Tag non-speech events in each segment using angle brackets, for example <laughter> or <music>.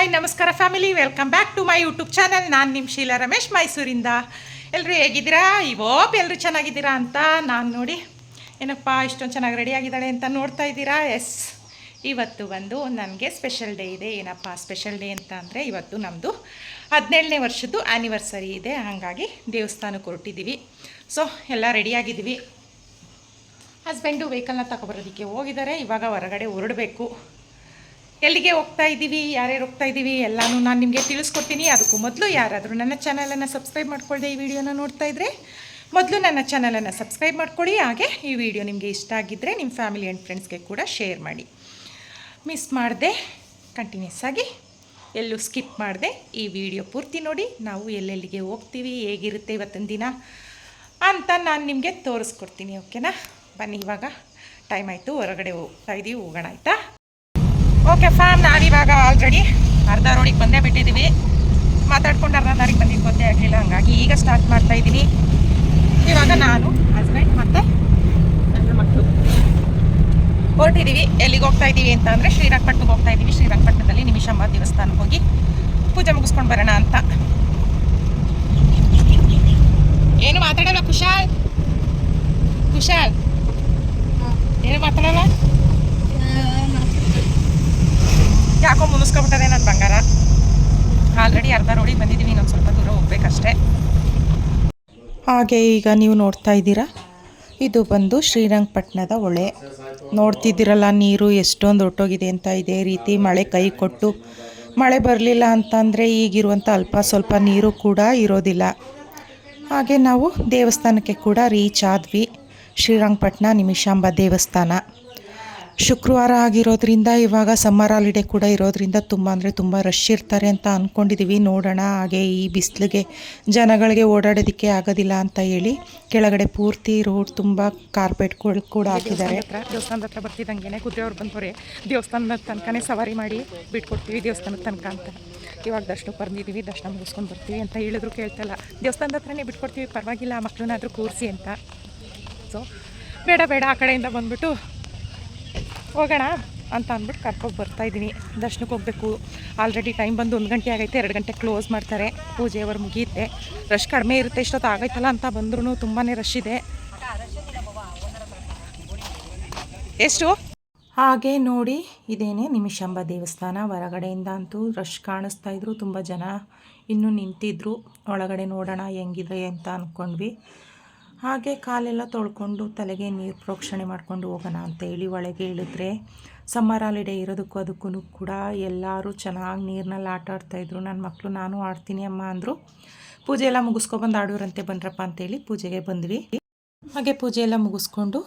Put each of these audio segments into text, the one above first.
Hi, ನಮಸ್ಕಾರ family. Welcome back to my YouTube channel. ನಾನು ನಿಮ್ಮ ಶೀಲಾ ರಮೇಶ್, ಮೈಸೂರಿಂದ. ಎಲ್ಲರೂ ಹೇಗಿದ್ದೀರಾ? ಇವೋಪ್ ಎಲ್ಲರೂ ಚೆನ್ನಾಗಿದ್ದೀರಾ ಅಂತ ನಾನು ನೋಡಿ. ಏನಪ್ಪ, ಇಷ್ಟೊಂದು ಚೆನ್ನಾಗಿ ರೆಡಿ ಆಗಿದ್ದಾಳೆ ಅಂತ ನೋಡ್ತಾ ಇದ್ದೀರಾ? ಎಸ್ ಇವತ್ತು ಬಂದು ನನಗೆ ಸ್ಪೆಷಲ್ ಡೇ ಇದೆ. ಏನಪ್ಪ ಸ್ಪೆಷಲ್ ಡೇ ಅಂತ ಅಂದರೆ ಇವತ್ತು ನಮ್ಮದು ಹದಿನೇಳನೇ ವರ್ಷದ್ದು ಆ್ಯನಿವರ್ಸರಿ ಇದೆ. ಹಾಗಾಗಿ ದೇವಸ್ಥಾನಕ್ಕೆ ಹೊರಟಿದ್ದೀವಿ. ಸೊ ಎಲ್ಲ ರೆಡಿಯಾಗಿದ್ದೀವಿ ಹಸ್ಬೆಂಡು ವೆಹಿಕಲ್ನ ತಗೊಬರೋದಕ್ಕೆ ಹೋಗಿದ್ದಾರೆ. ಇವಾಗ ಹೊರಗಡೆ ಹೊರಡಬೇಕು. ಎಲ್ಲಿಗೆ ಹೋಗ್ತಾ ಇದ್ದೀವಿ, ಯಾರ್ಯಾರು ಹೋಗ್ತಾ ಇದ್ದೀವಿ ಎಲ್ಲನೂ ನಾನು ನಿಮಗೆ ತಿಳಿಸ್ಕೊಡ್ತೀನಿ. ಅದಕ್ಕೂ ಮೊದಲು ಯಾರಾದರೂ ನನ್ನ ಚಾನಲನ್ನು ಸಬ್ಸ್ಕ್ರೈಬ್ ಮಾಡ್ಕೊಳ್ಳದೆ ಈ ವಿಡಿಯೋನ ನೋಡ್ತಾ ಇದ್ದರೆ ಮೊದಲು ನನ್ನ ಚಾನಲನ್ನು ಸಬ್ಸ್ಕ್ರೈಬ್ ಮಾಡ್ಕೊಳ್ಳಿ. ಹಾಗೆ ಈ ವಿಡಿಯೋ ನಿಮಗೆ ಇಷ್ಟ ಆಗಿದ್ದರೆ ನಿಮ್ಮ ಫ್ಯಾಮಿಲಿ ಆ್ಯಂಡ್ ಫ್ರೆಂಡ್ಸ್ಗೆ ಕೂಡ ಶೇರ್ ಮಾಡಿ. ಮಿಸ್ ಮಾಡದೆ ಕಂಟಿನ್ಯೂಸ್ ಆಗಿ ಎಲ್ಲೂ ಸ್ಕಿಪ್ ಮಾಡದೆ. ಈ ವಿಡಿಯೋ ಪೂರ್ತಿ ನೋಡಿ, ನಾವು ಎಲ್ಲೆಲ್ಲಿಗೆ ಹೋಗ್ತೀವಿ, ಹೇಗಿರುತ್ತೆ ಇವತ್ತಿನ ದಿನ ಅಂತ ನಾನು ನಿಮಗೆ ತೋರಿಸ್ಕೊಡ್ತೀನಿ ಓಕೆನಾ ಬನ್ನಿ ಇವಾಗ ಟೈಮ್ ಆಯಿತು, ಹೊರಗಡೆ ಹೋಗ್ತಾ ಇದ್ದೀವಿ ಹೋಗೋಣ, ಆಯಿತಾ? ಓಕೆ ಫ್ಯಾಮ್ ನಾವಿವಾಗ ಆಲ್ರೆಡಿ ಅರ್ಧ ರೋಡಿಗೆ ಬಂದೇ ಬಿಟ್ಟಿದ್ದೀವಿ ಮಾತಾಡ್ಕೊಂಡು ಅರ್ಧ ದಾರಿಗೆ ಬಂದಿದ್ದು ಗೊತ್ತೇ ಆಗಲಿಲ್ಲ, ಹಂಗಾಗಿ ಈಗ ಸ್ಟಾರ್ಟ್ ಮಾಡ್ತಾ ಇದ್ದೀನಿ ಇವಾಗ ನಾನು ಹಸ್ಬೆಂಡ್ ಮತ್ತು ನನ್ನ ಮಕ್ಕಳು ಹೊರಟಿದ್ದೀವಿ ಎಲ್ಲಿಗೆ ಹೋಗ್ತಾ ಇದ್ದೀವಿ ಅಂತ ಅಂದರೆ ಶ್ರೀರಂಗಪಟ್ಟಣಕ್ಕೆ ಹೋಗ್ತಾ ಇದ್ದೀವಿ ಶ್ರೀರಂಗಪಟ್ಟಣದಲ್ಲಿ ನಿಮಿಷಮ್ಮ ದೇವಸ್ಥಾನಕ್ಕೆ ಹೋಗಿ ಪೂಜೆ ಮುಗಿಸ್ಕೊಂಡು ಬರೋಣ ಅಂತ. ಏನು ಮಾತಾಡಲ್ಲ ಕುಶಾಲ್? ಕುಶಾಲ್? ಏನು ಮಾತಾಡಲ್ಲ? ಯಾಕೋ ಮುನಿಸ್ಕೊಬಿಟ್ಟದೆ ನನ್ನ ಬಂಗಾರ? ಆಲ್ರೆಡಿ ಅರ್ಧ ರೋಡಿಗೆ ಬಂದಿದ್ದೀನಿ, ಇನ್ನೊಂದು ಸ್ವಲ್ಪ ದೂರ ಹೋಗ್ಬೇಕಷ್ಟೇ. ಹಾಗೆ ಈಗ ನೀವು ನೋಡ್ತಾ ಇದ್ದೀರಾ? ಇದು ಬಂದು ಶ್ರೀರಂಗಪಟ್ಟಣದ ಹೊಳೆ. ನೋಡ್ತಿದ್ದೀರಲ್ಲ, ನೀರು ಎಷ್ಟೊಂದು ಹೊಟ್ಟೋಗಿದೆ ಅಂತ ಇದೇ ರೀತಿ ಮಳೆ ಕೈ ಕೊಟ್ಟು. ಮಳೆ ಬರಲಿಲ್ಲ ಅಂತಂದರೆ ಈಗಿರುವಂಥ ಅಲ್ಪ ಸ್ವಲ್ಪ ನೀರು ಕೂಡ ಇರೋದಿಲ್ಲ. ಹಾಗೆ ನಾವು ದೇವಸ್ಥಾನಕ್ಕೆ ಕೂಡ ರೀಚ್ ಆದ್ವಿ. ಶ್ರೀರಂಗಪಟ್ಟಣ ನಿಮಿಷಾಂಬ ದೇವಸ್ಥಾನ. ಶುಕ್ರವಾರ ಆಗಿರೋದ್ರಿಂದ ಇವಾಗ ಸಮ್ಮರ್ ಹಾಲಿಡೇ ಕೂಡ ಇರೋದ್ರಿಂದ ತುಂಬ ಅಂದರೆ ತುಂಬ ರಶ್ ಇರ್ತಾರೆ ಅಂತ ಅಂದ್ಕೊಂಡಿದ್ದೀವಿ ನೋಡೋಣ ಹಾಗೆ ಈ ಬಿಸಿಲಿಗೆ ಜನಗಳಿಗೆ ಓಡಾಡೋದಕ್ಕೆ ಆಗೋದಿಲ್ಲ ಅಂತ ಹೇಳಿ ಕೆಳಗಡೆ ಪೂರ್ತಿ ರೋಡ್ ತುಂಬ ಕಾರ್ಪೆಟ್ಗಳು ಕೂಡ ಹಾಕಿದ್ದಾರೆ. ದೇವಸ್ಥಾನದ ಹತ್ರ ಬರ್ತಿದ್ದಂಗೆ ಕುದುರೆಯವ್ರು ಬಂದವ್ರೆ ದೇವಸ್ಥಾನದ ತನಕನೇ ಸವಾರಿ ಮಾಡಿ ಬಿಟ್ಕೊಡ್ತೀವಿ ದೇವಸ್ಥಾನದ ತನಕ ಅಂತ. ಇವಾಗ ದರ್ಶನಕ್ಕೆ ಬಂದಿದ್ದೀವಿ ದರ್ಶನ ಮುಗಿಸ್ಕೊಂಡು ಬರ್ತೀವಿ ಅಂತ ಹೇಳಿದ್ರು ಕೇಳ್ತಲ್ಲ ದೇವಸ್ಥಾನದ ಹತ್ರನೇ ಬಿಟ್ಕೊಡ್ತೀವಿ ಪರವಾಗಿಲ್ಲ ಮಕ್ಕಳನ್ನಾದರೂ ಕೂರಿಸಿ ಅಂತ. ಸೊ ಬೇಡ ಬೇಡ ಆ ಕಡೆಯಿಂದ ಬಂದ್ಬಿಟ್ಟು ಹೋಗೋಣ ಅಂತ ಅಂದ್ಬಿಟ್ಟು ಕರ್ಕೊಂಡು ಬರ್ತಾ ಇದ್ದೀನಿ. ದರ್ಶನಕ್ಕೆ ಹೋಗಬೇಕು. ಆಲ್ರೆಡಿ ಟೈಮ್ ಬಂದು ಒಂದು ಗಂಟೆ ಆಗೈತೆ. ಎರಡು ಗಂಟೆ ಕ್ಲೋಸ್ ಮಾಡ್ತಾರೆ. ಪೂಜೆಯವರು ಮುಗಿಯುತ್ತೆ ರಶ್ ಕಡಿಮೆ ಇರುತ್ತೆ. ಇಷ್ಟೊತ್ತು ಆಗೈತಲ್ಲ ಅಂತ ಬಂದ್ರೂ ತುಂಬಾ ರಶ್ ಇದೆ. ಎಷ್ಟು? ಹಾಗೆ ನೋಡಿ, ಇದೇನೆ ನಿಮಿಷಾಂಬ ದೇವಸ್ಥಾನ. ಹೊರಗಡೆಯಿಂದ ಅಂತೂ ರಶ್ ಕಾಣಿಸ್ತಾ ಇದ್ರು. ತುಂಬ ಜನ ಇನ್ನೂ ನಿಂತಿದ್ರು. ಒಳಗಡೆ ನೋಡೋಣ ಹೆಂಗಿದೆ ಅಂತ ಅಂದ್ಕೊಂಡ್ವಿ ಹಾಗೆ ಕಾಲೆಲ್ಲ ತೊಳ್ಕೊಂಡು ತಲೆಗೆ ನೀರು ಪ್ರೋಕ್ಷಣೆ ಮಾಡ್ಕೊಂಡು ಹೋಗೋಣ ಅಂತ ಹೇಳಿ ಒಳಗೆ ಇಳಿದ್ರೆ ಸಮ್ಮರ್ ಹಾಲಿಡೇ ಇರೋದಕ್ಕೂ ಅದಕ್ಕೂ ಕೂಡ ಎಲ್ಲರೂ ಚೆನ್ನಾಗಿ ನೀರಿನಲ್ಲಿ ಆಟ ಆಡ್ತಾಯಿದ್ರು ನನ್ನ ಮಕ್ಕಳು ನಾನು ಆಡ್ತೀನಿ ಅಮ್ಮ ಅಂದರು. ಪೂಜೆ ಎಲ್ಲ ಮುಗಿಸ್ಕೊಬಂದು ಆಡೋರಂತೆ ಬಂದ್ರಪ್ಪ ಅಂತೇಳಿ ಪೂಜೆಗೆ ಬಂದ್ವಿ. ಹಾಗೆ ಪೂಜೆ ಎಲ್ಲ ಮುಗಿಸ್ಕೊಂಡು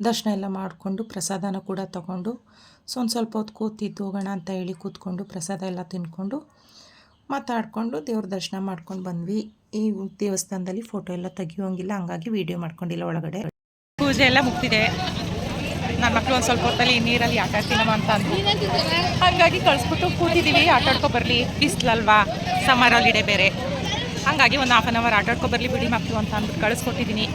ದರ್ಶನ ಎಲ್ಲ ಮಾಡಿಕೊಂಡು ಪ್ರಸಾದನ ಕೂಡ ತಗೊಂಡು ಸೊ ಒಂದು ಸ್ವಲ್ಪ ಹೊತ್ತು ಕೂತಿದ್ದು ಹೋಗೋಣ ಅಂತ ಹೇಳಿ ಕೂತ್ಕೊಂಡು ಪ್ರಸಾದ ಎಲ್ಲ ತಿನ್ಕೊಂಡು ಮಾತಾಡಿಕೊಂಡು ದೇವ್ರ ದರ್ಶನ ಮಾಡ್ಕೊಂಡು ಬಂದ್ವಿ. ಈ ದೇವಸ್ಥಾನದಲ್ಲಿ ಫೋಟೋ ಎಲ್ಲ ತೆಗಿಯೋಂಗಿಲ್ಲ ಹಂಗಾಗಿ ವಿಡಿಯೋ ಮಾಡ್ಕೊಂಡಿಲ್ಲ ಒಳಗಡೆ. ಪೂಜೆ ಎಲ್ಲ ಮುಗ್ತಿದೆ ನನ್ನ ಮಕ್ಕಳು ಒಂದು ಸ್ವಲ್ಪ ಹೊತ್ತಲ್ಲಿ ನೀರಲ್ಲಿ ಆಟ ಆಡ್ತೀನಮ್ಮ ಅಂತ ಅಂದ್ರು. ಹಂಗಾಗಿ ಕಳಿಸ್ಬಿಟ್ಟು ಕೂತಿದ್ದೀವಿ ಆಟ ಆಡ್ಕೊ ಬರಲಿ. ಬಿಸಿಲಲ್ವಾ? ಸಮ್ಮರ್ ಹಾಲಿಡೇ ಬೇರೆ. ಹಂಗಾಗಿ ಒಂದು ಹಾಫ್ ಆನ್ ಅವರ್ ಆಟ ಆಡ್ಕೊ ಬರಲಿ ಬಿಡಿ ಮಕ್ಕಳು ಅಂತ ಅಂದ್ಬಿಟ್ಟು ಕಳಿಸ್ಕೊಟ್ಟಿದ್ದೀನಿ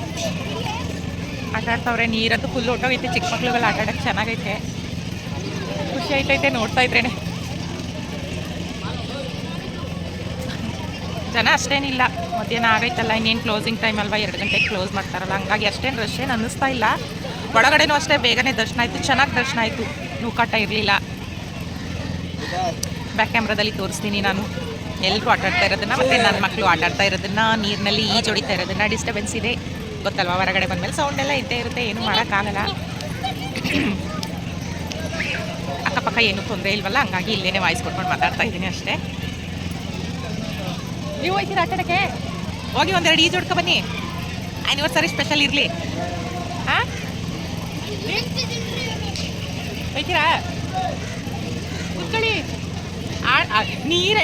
ಆಟ ಆಡ್ತಾವ್ರೆ, ನೀರಂತೂ ಫುಲ್ ಹೊಟ್ಟೋಗೈತೆ ಚಿಕ್ಕ ಮಕ್ಳುಗಳು ಆಟ ಆಡೋಕ್ಕೆ ಚೆನ್ನಾಗೈತೆ. ಖುಷಿ ಆಯ್ತೈತೆ ನೋಡ್ತಾ ಇದ್ರೇನೆ. ಜನ ಅಷ್ಟೇನಿಲ್ಲ ಮಧ್ಯಾಹ್ನ ಆಗೈತಲ್ಲ, ಇನ್ನೇನು ಕ್ಲೋಸಿಂಗ್ ಟೈಮ್ ಅಲ್ವಾ? ಎರಡು ಗಂಟೆಗೆ ಕ್ಲೋಸ್ ಮಾಡ್ತಾರಲ್ಲ. ಹಂಗಾಗಿ ಅಷ್ಟೇನು ರಶ್ ಏನು ಅನ್ನಿಸ್ತಾ ಇಲ್ಲ. ಒಳಗಡೆನೂ ಅಷ್ಟೇ ಬೇಗನೆ ದರ್ಶನ ಆಯಿತು, ಚೆನ್ನಾಗಿ ದರ್ಶನ ಆಯಿತು. ನೂಕಾಟ ಇರಲಿಲ್ಲ. ಬ್ಯಾಕ್ ಕ್ಯಾಮ್ರಾದಲ್ಲಿ ತೋರಿಸ್ತೀನಿ ನಾನು. ಎಲ್ಲರೂ ಆಟಾಡ್ತಾ ಇರೋದನ್ನ, ಮತ್ತು ನನ್ನ ಮಕ್ಕಳು ಆಟಾಡ್ತಾ ಇರೋದನ್ನ, ನೀರಿನಲ್ಲಿ ಈ ಹೊಡಿತಾ ಇರೋದನ್ನ ಡಿಸ್ಟರ್ಬೆನ್ಸ್ ಇದೆ. ಗೊತ್ತಲ್ವಾ, ಹೊರಗಡೆ ಬಂದಮೇಲೆ ಸೌಂಡ್ ಎಲ್ಲ ಇದ್ದೇ ಇರುತ್ತೆ, ಏನು ಮಾಡೋಕ್ಕಾಗಲ್ಲ ಅಕ್ಕಪಕ್ಕ ಏನೂ ತೊಂದರೆ ಇಲ್ವಲ್ಲ, ಹಂಗಾಗಿ ಇಲ್ಲೇ ವಾಯ್ಸ್ ಕೊಟ್ಕೊಂಡು ಮಾತಾಡ್ತಾ ಇದ್ದೀನಿ ಅಷ್ಟೇ. ನೀವು ಹೋಯ್ತೀರಾ ಆಟಾಡಕ್ಕೆ ಹೋಗಿ ಒಂದೆರಡು ಈಜು ಹುಡ್ಕೊ ಬನ್ನಿ. ಆ್ಯನಿವರ್ಸರಿ ಸ್ಪೆಷಲ್ ಇರಲಿ. ಹಾಂ? ಹೋಯ್ತೀರಾ ಕುತ್ಕೊಳ್ಳಿ. ನೀರೇ.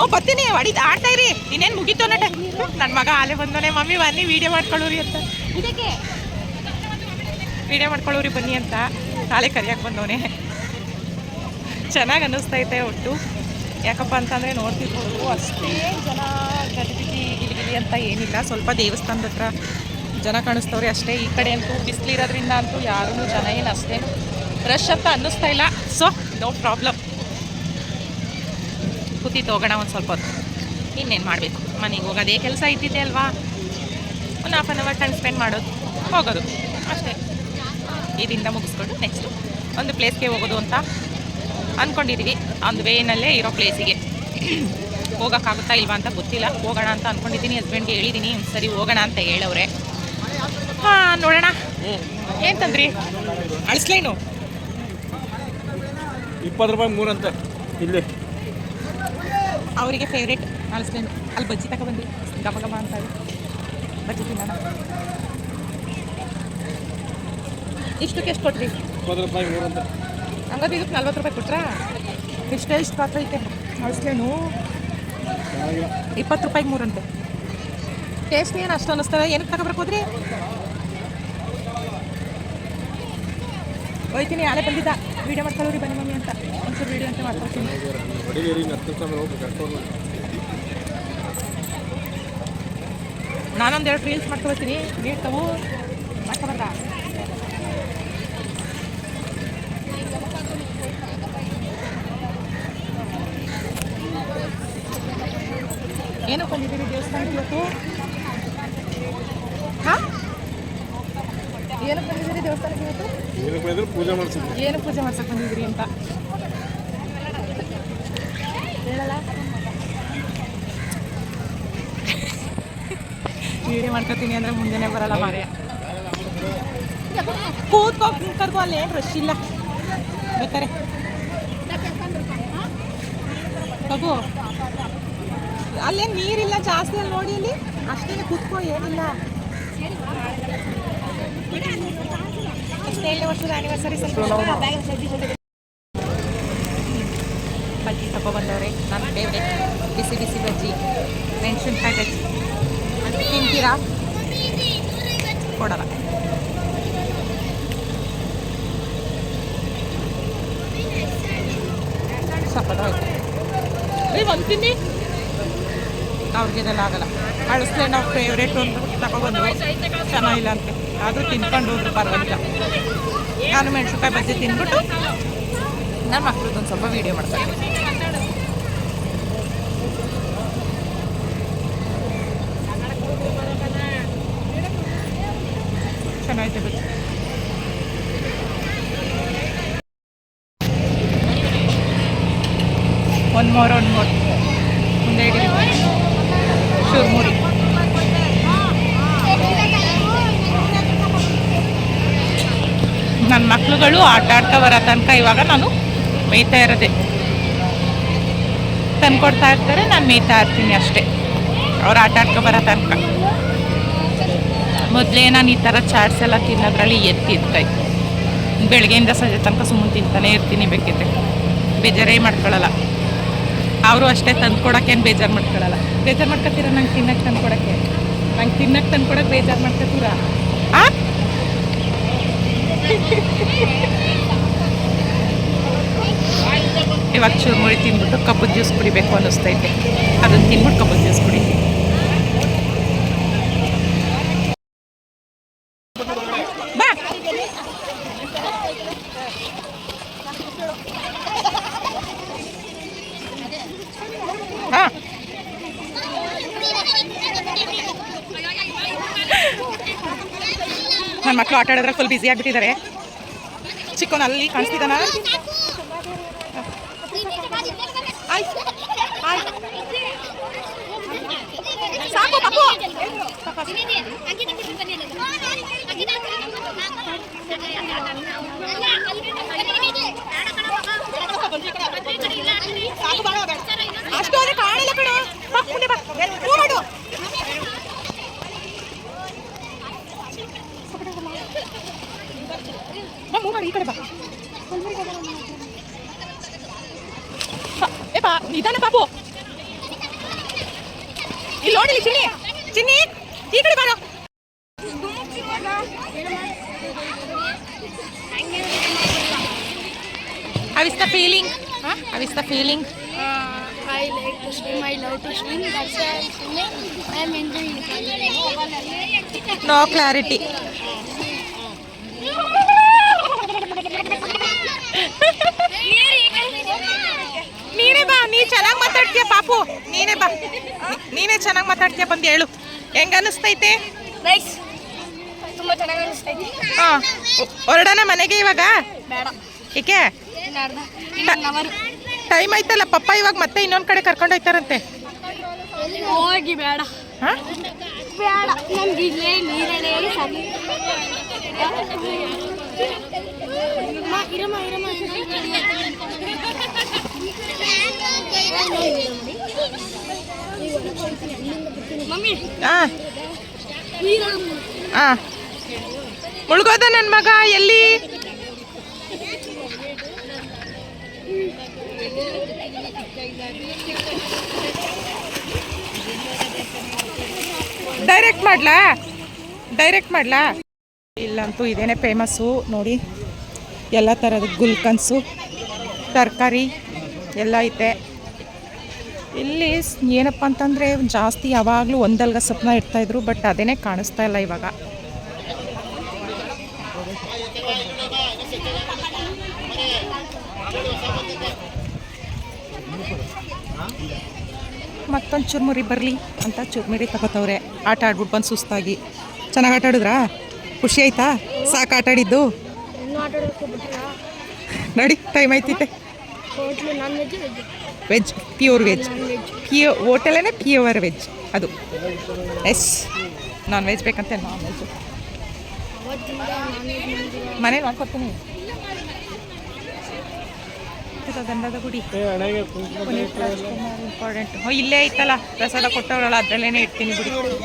ಓ ಬರ್ತೀನಿ. ಅಡಿ ಆಡ್ತಾ ಇರಿ. ಇನ್ನೇನು ಮುಗೀತು ನಟ ನನ್ನ ಮಗ ಆಲೆ ಬಂದೋನೆ ಮಮ್ಮಿ ಬನ್ನಿ ವೀಡಿಯೋ ಮಾಡ್ಕೊಳ್ಳೋರಿ ಅಂತ. ಇದಕ್ಕೆ? ವೀಡಿಯೋ ಮಾಡ್ಕೊಳ್ಳೋರಿ ಬನ್ನಿ ಅಂತ. ನಾಳೆ ಕರಿಯಕ್ಕೆ ಬಂದವನೇ. ಚೆನ್ನಾಗಿ ಅನ್ನಿಸ್ತೈತೆ ಒಟ್ಟು. ಯಾಕಪ್ಪ ಅಂತಂದರೆ ನೋಡ್ತಿರ್ಬೋದು ಅಷ್ಟೇ. ಜನ ಗಡಿಬಿಡಿ ಗಿಲಿಗಿಲಿ ಅಂತ ಏನಿಲ್ಲ. ಸ್ವಲ್ಪ ದೇವಸ್ಥಾನದ ಹತ್ರ ಜನ ಕಾಣಿಸ್ತವ್ರಿ ಅಷ್ಟೇ. ಈ ಕಡೆ ಅಂತೂ ಬಿಸಿಲಿರೋದ್ರಿಂದ ಅಂತೂ ಯಾರೂ ಜನ ಏನು ಅಷ್ಟೇ. ರಶ್ ಅಂತ ಅನ್ನಿಸ್ತಾ ಇಲ್ಲ. ಸೊ ನೋ ಪ್ರಾಬ್ಲಮ್ ಕೂತಿತ್ತು ಹೋಗೋಣ ಒಂದು ಸ್ವಲ್ಪ ಹೊತ್ತು. ಇನ್ನೇನು ಮಾಡಬೇಕು? ಮನೆಗೆ ಹೋಗೋದೇ ಕೆಲಸ ಇದ್ದಿದ್ದೆ ಅಲ್ವಾ? ಒಂದು half an hour time spend ಮಾಡೋದು, ಹೋಗೋದು. ಅಷ್ಟೇ. ಇದರಿಂದ ಮುಗಿಸ್ಕೊಂಡು ನೆಕ್ಸ್ಟು ಒಂದು ಪ್ಲೇಸ್ಗೆ ಹೋಗೋದು ಅಂತ ಅಂದ್ಕೊಂಡಿದ್ದೀವಿ ಒಂದು ವೇನಲ್ಲೇ ಇರೋ ಪ್ಲೇಸಿಗೆ <clears throat> ಹೋಗೋಕ್ಕಾಗುತ್ತಾ ಇಲ್ವಾ ಅಂತ ಗೊತ್ತಿಲ್ಲ. ಹೋಗೋಣ ಅಂತ ಅಂದ್ಕೊಂಡಿದ್ದೀನಿ ಹಸ್ಬೆಂಡ್ಗೆ ಹೇಳಿದ್ದೀನಿ ಸರಿ ಹೋಗೋಣ ಅಂತ ಹೇಳವ್ರೆ. ಹಾಂ ನೋಡೋಣ. ಏನು ತಂದ್ರಿ? ಅಳಿಸ್ಲೇನು ಇಪ್ಪತ್ತು ರೂಪಾಯಿ ಮೂರಂತೆ ಇಲ್ಲಿ. ಅವರಿಗೆ ಫೇವ್ರೇಟ್ ಅಳಿಸ್ಲೇನು ಅಲ್ಲಿ ಬಜ್ಜಿ ತಗೊಬಂದು ಗಮ ಗಮ ಅಂತ ಬಜ್ಜಿ ತಿನ್ನೋಣ. ಇಷ್ಟಕ್ಕೆ ಎಷ್ಟು ಕೊಟ್ರಿ? ಇಪ್ಪತ್ತು ರೂಪಾಯಿ ಮೂರಂತೆ ಹಂಗಾದ್ರೆ ಇದಕ್ಕೆ ನಲ್ವತ್ತು ರೂಪಾಯಿ ಕೊಟ್ರಾ? ಇಷ್ಟೇ, ಇಷ್ಟು ಪಾತ್ರ ಐತೆ. ಚೆನ್ನಾಗಿಲ್ಲ ಇಪ್ಪತ್ತು ರೂಪಾಯಿಗೆ ಮೂರಂತೆ. ಟೇಸ್ಟ್ ಏನು ಅಷ್ಟು ಅನ್ನಿಸ್ತದೆ? ಏನಕ್ಕೆ ತಗೊಬರಕ್ಕೆ ಹೋದ್ರಿ? ಹೋಯ್ತೀನಿ ಯಾರೇ ಬಂದಿದ್ದ. ವೀಡಿಯೋ ಮಾಡ್ಕೊಳ್ಳೋರಿ ಬನ್ನಿ ಮಮ್ಮಿ ಅಂತ. ಒಂದ್ಸಲ ವೀಡಿಯೋ ಅಂತ ಮಾಡ್ಕೊಳ್ತೀನಿ ನಾನೊಂದು ಎರಡು ರೀಲ್ಸ್ ಮಾಡ್ಕೊಳ್ತೀನಿ ನೀರು ಏನಕ್ಕೆ ಬಂದಿದ್ದೀರಿ ದೇವಸ್ಥಾನಕ್ಕೆ ಇವತ್ತು? ಹಾ? ಏನಕ್ಕೆ ಬಂದಿದ್ದೀರಿ ದೇವಸ್ಥಾನಕ್ಕೆ ಇವತ್ತು? ಏನಕ್ಕೆ ಬಂದ್ರೆ ಪೂಜೆ ಮಾಡಿಸಿದ್ವಿ. ಏನು ಪೂಜೆ ಮಾಡ್ಸಕ್ಕೆ ಬಂದಿದ್ರಿ ಅಂತ? ಹೇಳಲ್ಲ ವೀಡಿಯೋ ಮಾಡ್ಕೊತೀನಿ ಅಂದ್ರೆ ಮುಂದೆನೇ ಬರಲ್ಲ ಮಾರೆ ಕೂತ್ಕೋ ಕರ್ಕೋ ಅಲ್ಲಿ ಏನು ರಶ್ ಇಲ್ಲ. ಬೇಕಾರೆ. ತಗೋ. ಅಲ್ಲೇನು ನೀರಿಲ್ಲ ಜಾಸ್ತಿ ಅಲ್ಲಿ ನೋಡಿ ಇಲ್ಲಿ. ಅಷ್ಟೇ ಕುತ್ಕೋ ಏನಿಲ್ಲ. ಏಳನೇ ವರ್ಷದ ಆನಿವರ್ಸರಿ ಬಜ್ಜಿ ತಗೊಬಂದವ್ರೆ ನನ್ನ ಫೇವ್ರೇಟ್ ಬಿಸಿ ಬಿಸಿ ಬಜ್ಜಿ. ಮೆಣಸಿನ್ಕಾಯಿ ಬಜ್ಜಿ. ತಿಂತೀರಾ? ಕೊಡಲ್ಲ. ಸಪ್ಪದಾಯ್ತು ರೀ ಒಂದು ತಿನ್ನಿ. ಅವ್ರಿಗೆ ಇದೆಲ್ಲ ಆಗಲ್ಲ. ಅಳಿಸ್ಲೆ ನಾವು ಫೇವ್ರೇಟ್ ಒಂದು ತಗೊಬಂದ್ರು ಚೆನ್ನಾಗಿಲ್ಲ ಅಂತ. ಆದರೂ ತಿನ್ಕೊಂಡು ಹೋದ್ರು ಪರವಾಗಿಲ್ಲ. ನಾನು ಮೆಣಸಿನ್ಕಾಯಿ ಬಜ್ಜಿ ತಿಂದ್ಬಿಟ್ಟು ನನ್ನ ಮಕ್ಳದ್ದೊಂದು ಸ್ವಲ್ಪ ವೀಡಿಯೋ ಮಾಡ್ತಾರೆ ಚೆನ್ನಾಗಿದೆ ಬಜ್ಜಿ. ಒಂದು ಮೋರ್ ಒಂದು ಮೋರ್ ಮುಂದೆ ನನ್ನ ಮಕ್ಕಳುಗಳು ಆಟ ಆಡ್ತಾ ಬರೋ ತನಕ ಇವಾಗ ನಾನು ಮೇಯ್ತಾ ಇರೋದೆ. ತಂದ್ಕೊಡ್ತಾ ಇರ್ತಾರೆ, ನಾನು ಮೇಯ್ತಾ ಇರ್ತೀನಿ ಅಷ್ಟೇ. ಅವ್ರು ಆಟ ಆಡ್ಕೊ ಬರೋ ತನಕ. ಮೊದಲೇ ನಾನು ಈ ಥರ ಚಾಟ್ಸ್ ಎಲ್ಲ ತಿನ್ನೋದ್ರಲ್ಲಿ ಕೈ. ಬೆಳಗ್ಗೆಯಿಂದ ಸಂಜೆ ತನಕ ಸುಮ್ಮನೆ ತಿಂತಾನೆ ಇರ್ತೀನಿ ಬೇಕಿದ್ರೆ ಬೇಜಾರೇ ಮಾಡ್ಕೊಳ್ಳಲ್ಲ ಅವರು ಅಷ್ಟೇ ತಂದ್ಕೊಡೋಕ್ಕೇನು ಬೇಜಾರು ಮಾಡ್ಕೊಳ್ಳಲ್ಲ ಬೇಜಾರು ಮಾಡ್ಕೊತೀರ ನಂಗೆ ತಿನ್ನಕ್ಕೆ ತಂದ್ಕೊಡಕ್ಕೆ ನಂಗೆ ತಿನ್ನಕ್ಕೆ ತಂದ್ಕೊಡಕ್ಕೆ ಬೇಜಾರು ಮಾಡ್ಕೊತೀರ? ಆ? ಇವಾಗ ಚುರುಮುರಿ ತಿಂದ್ಬಿಟ್ಟು ಕಬ್ಬು ಜ್ಯೂಸ್ ಕುಡಿಬೇಕು ಅನ್ನಿಸ್ತೈತೆ ಅದನ್ನು ತಿನ್ಬಿಟ್ಟು ಕಬ್ಬು ಜ್ಯೂಸ್ ಕುಡಿತೀನಿ ಬಾ ಹಾಂ ನನ್ನ ಮಕ್ಕಳು ಆಟ ಫುಲ್ ಬ್ಯುಸಿ ಆಗಿಬಿಟ್ಟಿದ್ದಾರೆ. ಚಿಕ್ಕವನ ಅಲ್ಲಿ ಕಾಣಿಸ್ತಿದ್ದಾನ? ಸಾಕು. ಅಷ್ಟು ಹೋದ್ರೆ ಕಾಣಲ್ಲ ಕಣ. ಮುಂದೆ ಬಾ. ಹೂ, ಮಾಡು. ఇక్కడ బಾ ఏ బా ఇదాన బాబు ఈ లోడి చిన్ని చిన్ని ఇక్కడ బారో How is the feeling? Huh? How is the feeling? Uh, I like to swim. I love to swim. That's why I'm swimming. I'm enjoying it. No clarity. ಪಾಪು ನೀನೇ ಬಾ. ನೀನೇ ಚೆನ್ನಾಗಿ ಮಾತಾಡ್ತೀಯ ಬಂದು ಹೇಳು. ಹೆಂಗ ಅನಿಸ್ತೈತೆ? ನೈಸ್ ತುಂಬ ಚೆನ್ನಾಗಿ ಅನಿಸ್ತೈತಿ. ಹಾ. ಹೊರಡೋಣ ಮನೆಗೆ ಇವಾಗ? ಬೇಡ. ಏಕೆ ಅವರ್ ಟೈಮ್ ಆಯ್ತಲ್ಲ ಪಪ್ಪ ಇವಾಗ ಮತ್ತೆ ಇನ್ನೊಂದ್ ಕಡೆ ಕರ್ಕೊಂಡು ಹೋಯ್ತಾರಂತೆ. ಹೋಗಿ ಬೇಡ. ಹಾ? ಬೇಡ. ನಮ್ಗೆ ಇಲ್ಲೇ ನೀರಲ್ಲೇ ಸಾಕು ಅಮ್ಮ, ಇರಮ್ಮ ಇರಮ್ಮ. ಹಾ ಮುಳುಗೋದ ನನ್ನ ಮಗ, ಎಲ್ಲಿ? ಡೈರೆಕ್ಟ್ ಮಾಡ್ಲಾ? ಡೈರೆಕ್ಟ್ ಮಾಡ್ಲಾ? ಇಲ್ಲಂತೂ ಇದೇನೆ ಫೇಮಸ್ಸು ನೋಡಿ. ಎಲ್ಲ ಥರದ ಗುಲ್ಕನ್ಸು, ತರಕಾರಿ, ಎಲ್ಲ ಐತೆ. ಇಲ್ಲಿ ಏನಪ್ಪ ಅಂತಂದರೆ ಜಾಸ್ತಿ ಯಾವಾಗಲೂ ಒಂದಲ್ಗ ಸಪ್ನ ಇಡ್ತಾಯಿದ್ರು ಬಟ್ ಅದೇನೇ ಕಾಣಿಸ್ತಾ ಇಲ್ಲ ಇವಾಗ. ಮತ್ತೊಂದು ಚುರ್ಮುರಿ ಬರಲಿ ಅಂತ ಚುರ್ಮುರಿ ತಗೋತವ್ರೆ. ಆಟ ಆಡ್ಬಿಟ್ಟು ಬಂದು ಸುಸ್ತಾಗಿ. ಚೆನ್ನಾಗಿ ಆಟ ಆಡಿದ್ರಾ? ಖುಷಿ ಆಯ್ತಾ? ಸಾಕು ಆಟ ಆಡಿದ್ದು? ನಡಿ time ಆಯ್ತೈತೆ. Hotel non veg pure veg PU ಹೋಟೆಲೇ ಪ್ಯೂರ್ ವೆಜ್ ಅದು. ಎಸ್ ನಾನ್ ವೆಜ್ ಬೇಕಂತ ನಾನ್ ವೆಜ್ ಮನೇಲಿ ಮಾಡ್ಕೊಡ್ತೀನಿ. ಗಂಧದ ಗುಡಿ. ಪುನೀತ್ ರಾಜ್ಕುಮಾರ್ ಇಂಪಾರ್ಟೆಂಟ್ ಹೋ ಇಲ್ಲೇ ಐತಲ್ಲ ಪ್ರಸಾದ ಕೊಟ್ಟವರಲ್ಲ ಅದರಲ್ಲೇನೆ ಇಡ್ತೀನಿ ಕೊಡ್ಸೋದು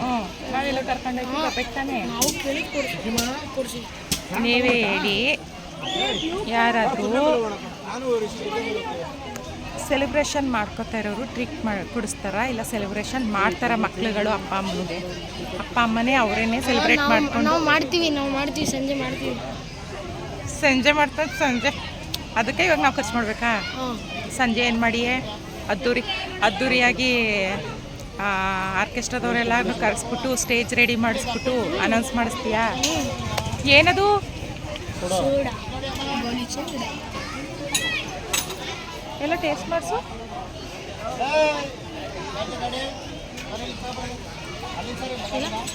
ಹ್ಞೂ ನಾವೆಲ್ಲ ಕರ್ಕೊಂಡು ಹೋಗ್ತೀವಿ ಬೆಟ್ಟಾನೆ ನಾವು ಕೇಳಿ ಕೊಡ್ಸಿ. ಕೊಡ್ಸಿ. ನೀವೇ ಹೇಳಿ. ಯಾರಾದರೂ ಸೆಲೆಬ್ರೇಷನ್ ಮಾಡ್ಕೋತಾ ಇರೋರು ಟ್ರೀಟ್ ಮಾಡಿ ಕೊಡಿಸ್ತಾರ? ಇಲ್ಲ ಸೆಲೆಬ್ರೇಷನ್ ಮಾಡ್ತಾರ ಮಕ್ಳುಗಳು ಅಪ್ಪ ಅಮ್ಮನಿಗೆ ಅಪ್ಪ ಅಮ್ಮನೇ ಅವರೇನೆ ಸೆಲೆಬ್ರೇಟ್ ಮಾಡ್ಕೊಂಡು ನಾವು ಮಾಡ್ತೀವಿ ನಾವು ಮಾಡ್ತೀವಿ ಸಂಜೆ ಮಾಡ್ತೀವಿ. ಸಂಜೆ ಮಾಡ್ತಾರೆ ಸಂಜೆ. ಅದಕ್ಕೆ ಇವಾಗ ನಾವು ಖರ್ಚು ಮಾಡ್ಬೇಕಾ? ಸಂಜೆ ಏನು ಮಾಡಿಯೇ? ಅದ್ದೂರಿ ಅದ್ದೂರಿಯಾಗಿ ಆರ್ಕೆಸ್ಟ್ರಾದವರೆಲ್ಲ ಕರೆಸ್ಬಿಟ್ಟು ಸ್ಟೇಜ್ ರೆಡಿ ಮಾಡಿಸ್ಬಿಟ್ಟು ಅನೌನ್ಸ್ ಮಾಡಿಸ್ತೀಯಾ? ಏನದು? ಎಲ್ಲ ಟೇಸ್ಟ್ ಮಾಡಿಸು?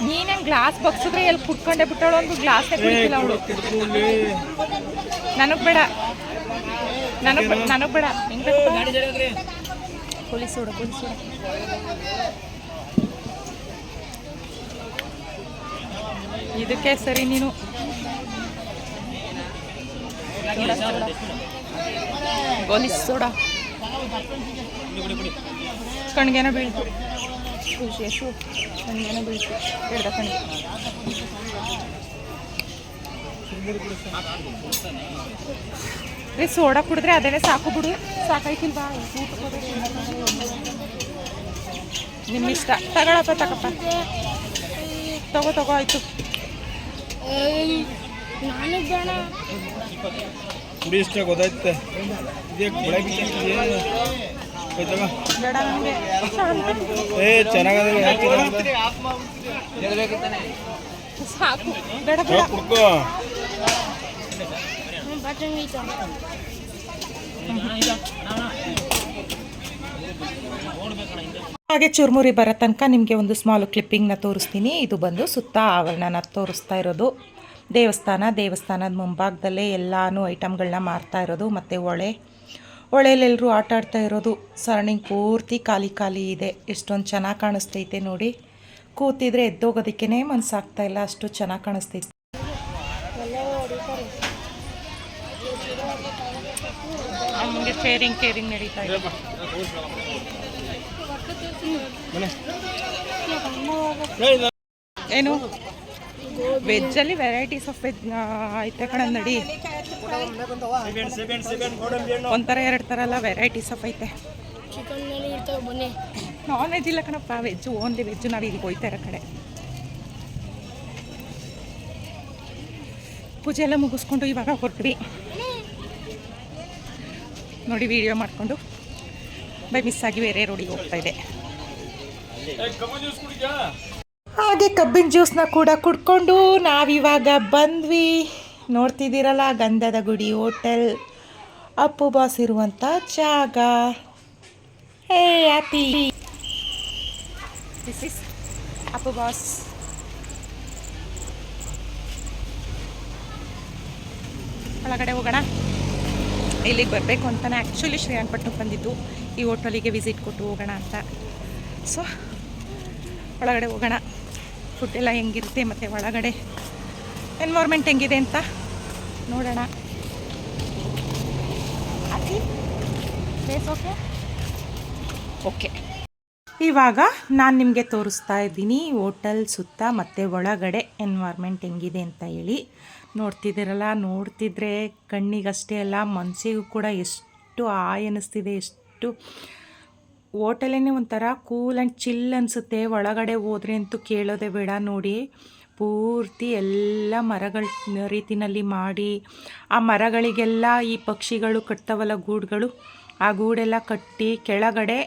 ನೀನೇನು ಗ್ಲಾಸ್ ಬಗ್ಸಿದ್ರೆ ಎಲ್ಲಿ ಕುಟ್ಕೊಂಡೆ ಬಿಟ್ಟವಳು ಒಂದು ಗ್ಲಾಸ್ ಕುಡಿತಿಲ್ಲ ಅವಳು. ನನಗೆ ಬೇಡ. ನನಗೆ ನನಗೆ ಬೇಡ. ಹೆಂಗೆ ಪೊಲೀಸೋಡು ಪೊಲೀಸೋಡು ಇದಕ್ಕೆ ಸರಿ ನೀನು. Soda, soda. ಕಣ್ಗೇನ ಬೀಳ್ತು. ಖುಷಿ ಎಷ್ಟು ಕಣ್ಗೇನ ಬೀಳ್ತು. ಹೇಳ್ದ ಕಣ್ಗೆ. ರೀ ಸೋಡಾ ಕುಡಿದ್ರೆ ಅದೇನೆ ಸಾಕು ಬಿಡು. ಸಾಕಾಯ್ತಿಲ್ವಾ ಬಾ. ಹೋದ್ರೆ ನಿಮ್ಮ ಇಷ್ಟ. ತಗೊಳಪ್ಪ ತಗಪ್ಪ. ತಗೋ ತಗೋ ಆಯ್ತು. ಇಷ್ಟ ಗೊತ್ತಾಯ್ತೆ ಏ ಚೆನ್ನಾಗದ ಸಾಕು. ಬೇಡ ಬೇಡ. ಕುಡ್ಕೋ. ಬಾಟಂಗೈತ ಹಾಗೆ ಚುರ್ಮುರಿ ಬರೋ ತನಕ ನಿಮಗೆ ಒಂದು ಸ್ಮಾಲ್ ಕ್ಲಿಪ್ಪಿಂಗ್ನ ತೋರಿಸ್ತೀನಿ. ಇದು ಬಂದು ಸುತ್ತ ಆವರಣನ ತೋರಿಸ್ತಾ ಇರೋದು. ದೇವಸ್ಥಾನ ದೇವಸ್ಥಾನದ ಮುಂಭಾಗದಲ್ಲೇ ಎಲ್ಲಾನು ಐಟಮ್ಗಳನ್ನ ಮಾರ್ತಾ ಇರೋದು ಮತ್ತು ಹೊಳೆ ಹೊಳೆಲೆಲ್ಲರೂ ಆಟ ಆಡ್ತಾ ಇರೋದು. ಸರಣಿಂಗ್ ಪೂರ್ತಿ ಖಾಲಿ ಖಾಲಿ ಇದೆ. ಎಷ್ಟೊಂದು ಚೆನ್ನಾಗಿ ಕಾಣಿಸ್ತೈತೆ ನೋಡಿ. ಕೂತಿದ್ರೆ ಎದ್ದೋಗೋದಕ್ಕೇ ಮನಸ್ಸಾಗ್ತಾ ಇಲ್ಲ ಅಷ್ಟು ಚೆನ್ನಾಗಿ ಕಾಣಿಸ್ತೈತೆ. ನಮಗೆ ಶೇರಿಂಗ್ ಕೇರಿಂಗ್ ನಡೀತಾ ಇದೆ. ಏನು? ವೆಜ್ಜಲ್ಲಿ ವೆರೈಟೀಸ್ ಆಫ್ ವೆಜ್ ಐತೆ ಕಣ ನಡಿ. ಒಂಥರ ಎರಡು ಥರ ಎಲ್ಲ ವೆರೈಟೀಸ್ ಆಫ್ ಐತೆ. ನಾನ್ ವೆಜ್ ಇಲ್ಲ ಕಣಪ್ಪ ವೆಜ್ಜು ಓನ್ಲಿ ವೆಜ್ಜು ನಾವು ಈಗ ಹೋಯ್ತಾ ಇರೋ ಕಡೆ. ಪೂಜೆ ಎಲ್ಲ ಮುಗಿಸ್ಕೊಂಡು ಇವಾಗ ಹೊರಟ್ವಿ. ನೋಡಿ ವಿಡಿಯೋ ಮಾಡಿಕೊಂಡು. ಬೈ ಮಿಸ್ ಆಗಿ ಬೇರೆ ರೋಡಿಗೆ ಹೋಗ್ತಾ ಇದೆ. ಹಾಗೆ ಕಬ್ಬಿನ ಜ್ಯೂಸ್ನ ಕೂಡ ಕುಡ್ಕೊಂಡು ನಾವಿವಾಗ ಬಂದ್ವಿ. ನೋಡ್ತಿದ್ದೀರಲ್ಲ ಗಂಧದ ಗುಡಿ ಹೋಟೆಲ್. ಅಪ್ಪು ಬಾಸ್ ಇರುವಂಥ ಜಾಗ. Hey happy this is Appu boss. ಒಳಗಡೆ ಹೋಗೋಣ. ಇಲ್ಲಿಗೆ ಬರಬೇಕು ಅಂತಲೇ ಆ್ಯಕ್ಚುಲಿ ಶ್ರೀರಂಗಪಟ್ಟಣಕ್ಕೆ ಬಂದಿದ್ದು. ಈ ಹೋಟೆಲಿಗೆ ವಿಸಿಟ್ ಕೊಟ್ಟು ಹೋಗೋಣ ಅಂತ. ಸೊ ಒಳಗಡೆ ಹೋಗೋಣ. ಫುಡ್ ಎಲ್ಲ ಹೆಂಗಿರುತ್ತೆ ಮತ್ತು ಒಳಗಡೆ. ಎನ್ವೈರ್ಮೆಂಟ್ ಹೆಂಗಿದೆ ಅಂತ ನೋಡೋಣ. ಓಕೆ ಓಕೆ ಇವಾಗ ನಾನು ನಿಮಗೆ ತೋರಿಸ್ತಾ ಇದ್ದೀನಿ ಹೋಟೆಲ್ ಸುತ್ತ ಮತ್ತು ಒಳಗಡೆ ಎನ್ವೈರ್ಮೆಂಟ್ ಹೆಂಗಿದೆ ಅಂತ ಹೇಳಿ. ನೋಡ್ತಿದ್ದೀರಲ್ಲ, ನೋಡ್ತಿದ್ರೆ ಕಣ್ಣಿಗಷ್ಟೇ ಅಲ್ಲ ಮನಸ್ಸಿಗೂ ಕೂಡ ಎಷ್ಟು ಆ ಅನ್ನಿಸ್ತಿದೆ ಎಷ್ಟು ಹೋಟೆಲೇ ಒಂಥರ ಕೂಲ್ ಆ್ಯಂಡ್ ಚಿಲ್ ಅನಿಸುತ್ತೆ. ಒಳಗಡೆ ಹೋದ್ರೆ ಅಂತೂ ಕೇಳೋದೇ ಬೇಡ ನೋಡಿ. ಪೂರ್ತಿ ಎಲ್ಲ ಮರಗಳ ರೀತಿಯಲ್ಲಿ ಮಾಡಿ. ಆ ಮರಗಳಿಗೆಲ್ಲ ಈ ಪಕ್ಷಿಗಳು ಕಟ್ತವಲ್ಲ ಗೂಡುಗಳು, ಆ ಗೂಡೆಲ್ಲ ಕಟ್ಟಿ ಕೆಳಗಡೆ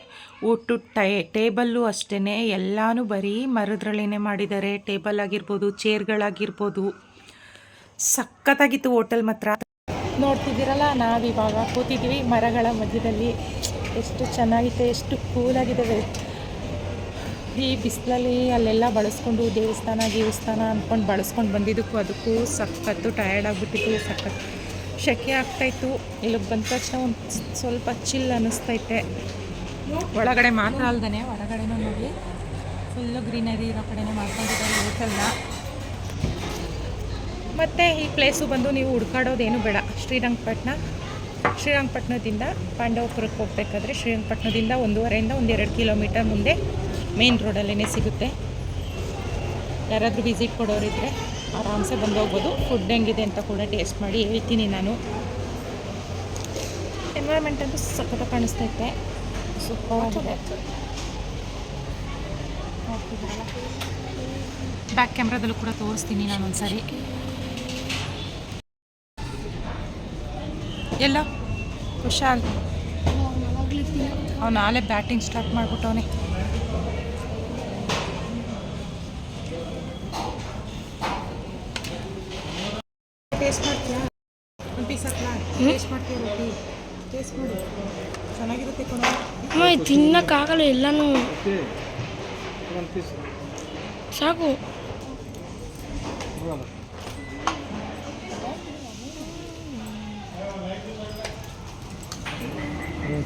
ಒಟ್ಟು ಟೈ, ಟೇಬಲ್ಲು ಅಷ್ಟೇ ಎಲ್ಲನೂ ಬರೀ ಮರದ್ರಲ್ಲೇ ಮಾಡಿದ್ದಾರೆ. ಟೇಬಲ್ ಆಗಿರ್ಬೋದು, ಚೇರ್ಗಳಾಗಿರ್ಬೋದು. ಸಖತ್ತಾಗಿತ್ತು ಹೋಟೆಲ್ ಮಾತ್ರ. ನೋಡ್ತಿದ್ದೀರಲ್ಲ, ನಾವಿವಾಗ ಕೂತಿದ್ವಿ ಮರಗಳ ಮಧ್ಯದಲ್ಲಿ. ಎಷ್ಟು ಚೆನ್ನಾಗಿದೆ, ಎಷ್ಟು ಕೂಲಾಗಿದ್ದಾವೆ ಈ ಬಿಸಿಲಲ್ಲಿ ಅಲ್ಲೆಲ್ಲ ಬಳಸ್ಕೊಂಡು ದೇವಸ್ಥಾನ ದೇವಸ್ಥಾನ ಅಂದ್ಕೊಂಡು ಬಳಸ್ಕೊಂಡು ಬಂದಿದ್ದಕ್ಕೂ ಅದಕ್ಕೂ ಸಖತ್ತು ಟಯರ್ಡ್ ಆಗಿಬಿಟ್ಟಿತ್ತು ಸಖತ್ತು ಶೆಕೆ ಆಗ್ತಾಯಿತ್ತು ಇಲ್ಲಿಗೆ ಬಂದ ತಕ್ಷಣ ಒಂದು ಸ್ವಲ್ಪ ಚಿಲ್ ಅನ್ನಿಸ್ತೈತೆ ಒಳಗಡೆ ಮಾತ್ರ ಅಲ್ದೇ ಹೊರಗಡೆನೂ ನೋಡಿ. ಫುಲ್ಲು ಗ್ರೀನರಿ ಇರೋ ಕಡೆನೇ ಮಾಡ್ಕೊಂಡಿದ್ದಾರೆ ಹೋಟೆಲ್ನ ಮತ್ತು ಈ ಪ್ಲೇಸು ಬಂದು ನೀವು ಹುಡ್ಕಾಡೋದೇನು ಬೇಡ. ಶ್ರೀರಂಗಪಟ್ಟಣ ಶ್ರೀರಂಗಪಟ್ಟಣದಿಂದ ಪಾಂಡವಪುರಕ್ಕೆ ಹೋಗ್ಬೇಕಾದ್ರೆ ಶ್ರೀರಂಗಪಟ್ಟಣದಿಂದ ಒಂದೂವರೆಯಿಂದ ಒಂದೆರಡು ಕಿಲೋಮೀಟರ್ ಮುಂದೆ ಮೇನ್ ರೋಡಲ್ಲೇ ಸಿಗುತ್ತೆ. ಯಾರಾದರೂ ವಿಸಿಟ್ ಕೊಡೋರಿದ್ದರೆ ಆರಾಮ್ಸೆ ಬಂದು ಹೋಗ್ಬೋದು. ಫುಡ್ ಹೆಂಗಿದೆ ಅಂತ ಕೂಡ ಟೇಸ್ಟ್ ಮಾಡಿ ಹೇಳ್ತೀನಿ ನಾನು. ಎನ್ವೈರ್ಮೆಂಟ್ ಅಂತೂ ಸಖತ್ತ ಕಾಣಿಸ್ತೈತೆ ಸೂಪರ್ ಆಗಿದೆ ಬ್ಯಾಕ್ ಕ್ಯಾಮ್ರಾದಲ್ಲೂ ಕೂಡ ತೋರಿಸ್ತೀನಿ ನಾನು ಒಂದ್ಸರಿ ಎಲ್ಲ ಕುಶಾಲ್ ಅವ್ನು ನಾಳೆ ಬ್ಯಾಟಿಂಗ್ ಸ್ಟಾರ್ಟ್ ಮಾಡ್ಬಿಟ್ಟವನೆ. ಟೇಸ್ಟ್ ಮಾಡ್ತೀಯಾ? ಒಂದು ಪೀಸ್ ಹಾಕ್ಲಾ? ಟೇಸ್ಟ್ ಮಾಡ್ತೀಯ ರೊಟ್ಟಿ? ಟೇಸ್ಟ್ ಮಾಡಿ. ಚೆನ್ನಾಗಿರುತ್ತೆ ಅಮ್ಮ ತಿನ್ನಕ್ಕಾಗಲ್ಲ ಎಲ್ಲನೂ. ಸಾಕು.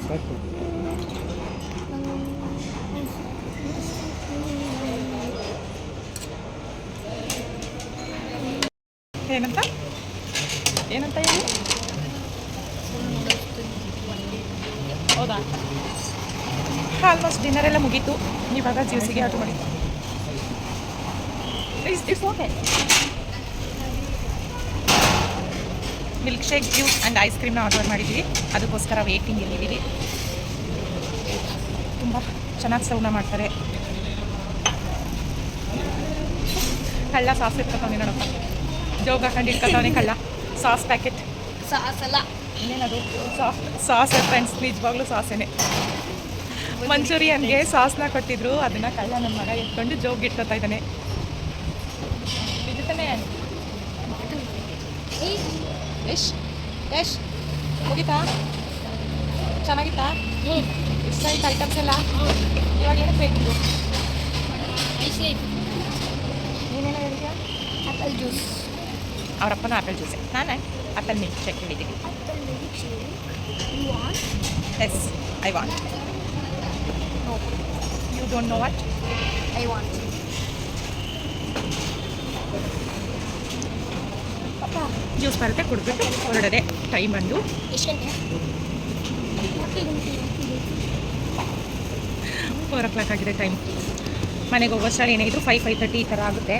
ಸಾಕು ಏನಂತ? ಏನಂತ ಹೇಳಿ? ಹೌದಾ? ಆಲ್ಮೋಸ್ಟ್ ಡಿನ್ನರ್ ಎಲ್ಲ ಮುಗೀತು. ಇವಾಗ ಜ್ಯೂಸಿಗೆ ಆರ್ಡ್ರ್ ಮಾಡಿ it's it's okay milk shake juice and ice ಕ್ರೀಮ್ನ order ಮಾಡಿದ್ವಿ ಅದಕ್ಕೋಸ್ಕರ ವೇಟಿಂಗಲ್ಲಿದ್ದೀವಿ ತುಂಬ ಚೆನ್ನಾಗಿ ಸೌಂಡ ಮಾಡ್ತಾರೆ. ಕಳ್ಳ ಸಾಸ್ ಇಟ್ಕೊತಾವೆ ನೋಡಪ್ಪ. ಜೋಗ ಹಾಕೊಂಡು ಇಟ್ಕೊತಾವೆ ಕಳ್ಳ ಸಾಸ್ ಪ್ಯಾಕೆಟ್ ಸಾಸಲ್ಲ ಇನ್ನೇನದು? ಸಾಸ್ ಸಾಸ್ ಫ್ರೆಂಡ್ಸ್ ನಿಜವಾಗ್ಲೂ ಸಾಸೇನೆ. ಮಂಚೂರಿಯನ್ಗೆ ಸಾಸ್ನ ಕೊಟ್ಟಿದ್ರು. ಅದನ್ನು ಕಳ್ಳ ನನ್ನ ಮಗ ಎತ್ಕೊಂಡು ಜೋಗ್ ಇಟ್ಕೊತಾ ಇದ್ದಾನೆ ನಿಜ ತಾನೇ ಯಶ್ ಯಶ್ ಮುಗಿತಾ ಚೆನ್ನಾಗಿತ್ತಾ ಇಷ್ಟ ಆಯ್ತು ಐಟಮ್ಸ್ ಎಲ್ಲ ಇವಾಗ ಏನಕ್ಕೆ ಬೇಕಿದ್ರು ನೀನೇನೋ ಹೇಳಿದ್ಯಾ ಆಪಲ್ ಜ್ಯೂಸ್ ಅವರಪ್ಪನ ಆಪಲ್ ಜ್ಯೂಸೆ ನಾನು ಆಪಲ್ ಮಿಲ್ಕ್ ಶೇಕ್ ಹೇಳಿದ್ದೀನಿ yes I want you don't know what I want juice ಬರುತ್ತೆ ಕುಡಿದ್ಬಿಟ್ಟು ಹೊರಡದೆ ಟೈಮ್ ಬಂದು. ಫೋರ್ ಓ ಕ್ಲಾಕ್ ಆಗಿದೆ ಟೈಮ್ ಮನೆಗೆ ಹೋಗೋಷ್ಟರಲ್ಲಿ ಏನಾಗಿದ್ರು ಫೈವ್ ಫೈವ್ ತರ್ಟಿ ಈ ಥರ ಆಗುತ್ತೆ.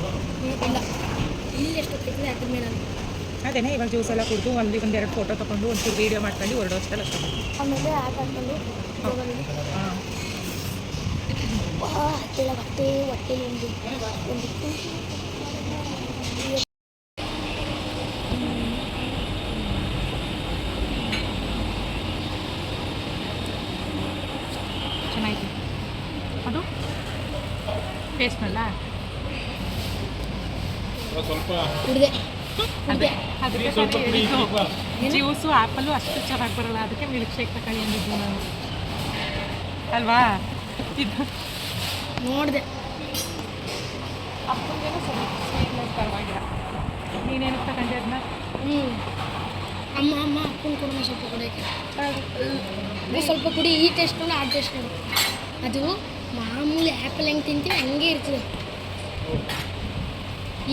ಅದೇನೇ ಇವಾಗ ಜ್ಯೂಸ್ ಎಲ್ಲ ಕುಡಿದು ಒಂದು ಎರಡು ಫೋಟೋ ತೊಗೊಂಡು ಒಂದು ವೀಡಿಯೋ ಮಾಡ್ಕೊಂಡು ಹೊರಡೋ ಅಷ್ಟೆಲ್ಲ ಅಷ್ಟೇ ಹಾಂ ಹತ್ತಿರ ಹೊಟ್ಟೆ ಹೊಟ್ಟೆಲಿ ಒಂದು ಒಂದಿತ್ತು ಚೆನ್ನಾಗಿದೆ ಅದು ಟೇಸ್ಟ್ ಅಲ್ಲ ಸ್ವಲ್ಪ ಕುಡಿದೆ. ಅದೇ ಅದಕ್ಕೆ ಸ್ವಲ್ಪ ಹೇಳಿದ್ದು. ಜ್ಯೂಸು ಆ್ಯಪಲ್ಲು ಅಷ್ಟು ಚೆನ್ನಾಗಿ ಬರಲ್ಲ. ಅದಕ್ಕೆ ಮಿಲ್ಕ್ ಶೇಕ್ ತಗೊಳ್ಳಿ ಅಂದಿದ್ದು ನಾನು. ಅಲ್ವಾ? ಇದು. ನೋಡಿದೆ. ಅಪ್ಪನಿಗೇನೋ ಪರವಾಗಿಲ್ಲ. ನೀನೇನು ತಗೊಂಡೆ ಅದನ್ನ ಹ್ಞೂ ಅಮ್ಮ ಅಮ್ಮ ಅಪ್ಪನ ಕೊಡೋಣ ಸ್ವಲ್ಪ ಕುಡಿಯೋಕ್ಕೆ. ಅದು ಸ್ವಲ್ಪ ಕುಡಿ ಈ ಟೇಸ್ಟ್ ಆ ಟೇಸ್ಟ್ ಅದು ಮಾಮೂಲಿ ಆ್ಯಪಲ್ ಹೆಂಗೆ ತಿಂತೀವಿ ಹಂಗೆ ಇರ್ತದೆ.